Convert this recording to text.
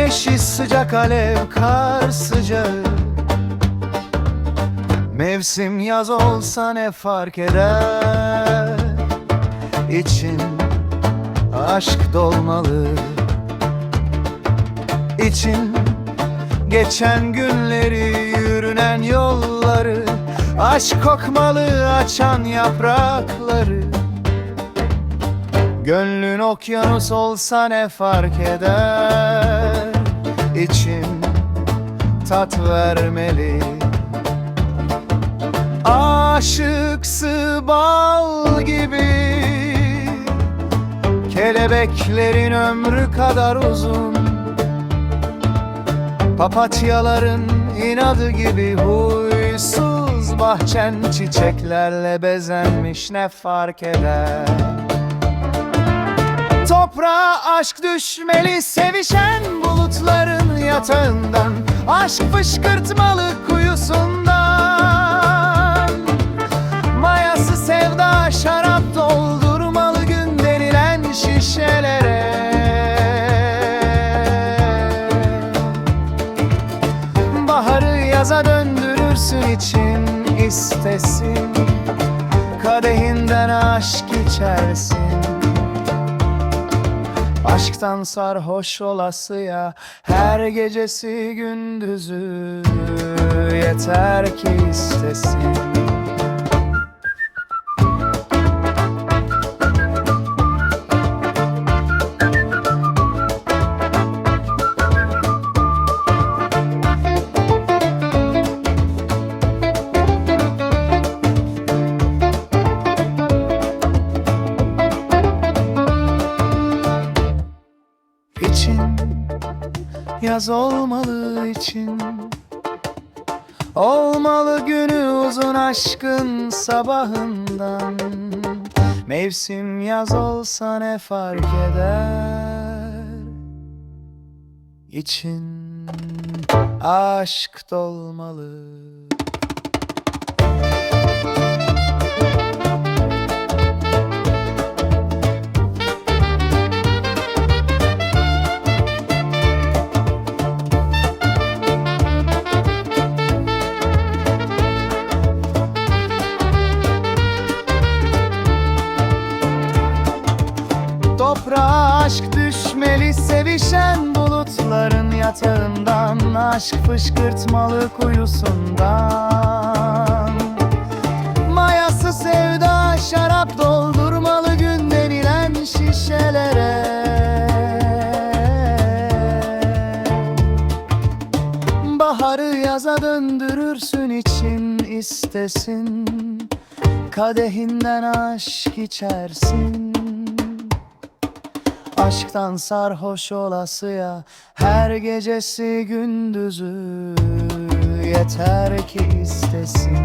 Güneşi sıcak alev kar sıcağı. Mevsim yaz olsa ne fark eder? İçin aşk dolmalı. İçin geçen günleri yürünen yolları. Aşk kokmalı açan yaprakları. Gönlün okyanus olsa ne fark eder İçim tat vermeli. Aşıksı bal gibi Kelebeklerin ömrü kadar uzun. Papatyaların inadı gibi huysuz Bahçen çiçeklerle bezenmiş ne fark eder Toprağa aşk düşmeli sevişen bulutların yatağından Aşk fışkırtmalı kuyusundan. Mayası sevda şarap doldurmalı gün denilen şişelere. Baharı yaza döndürürsün için istesin Kadehinden aşk içersin Aşktan sarhoş olasıya Her gecesi gündüzü Yeter ki istesin Yaz olmalı için. Olmalı günü uzun aşkın sabahından. Mevsim yaz olsa ne fark eder? İçin aşk dolmalı Toprağa aşk düşmeli sevişen bulutların yatağından Aşk fışkırtmalı kuyusundan. Mayası sevda şarap doldurmalı gün denilen şişelere. Baharı yaza döndürürsün için istesin. Kadehinden aşk içersin Aşktan sarhoş olasıya Her gecesi gündüzü. Yeter ki istesin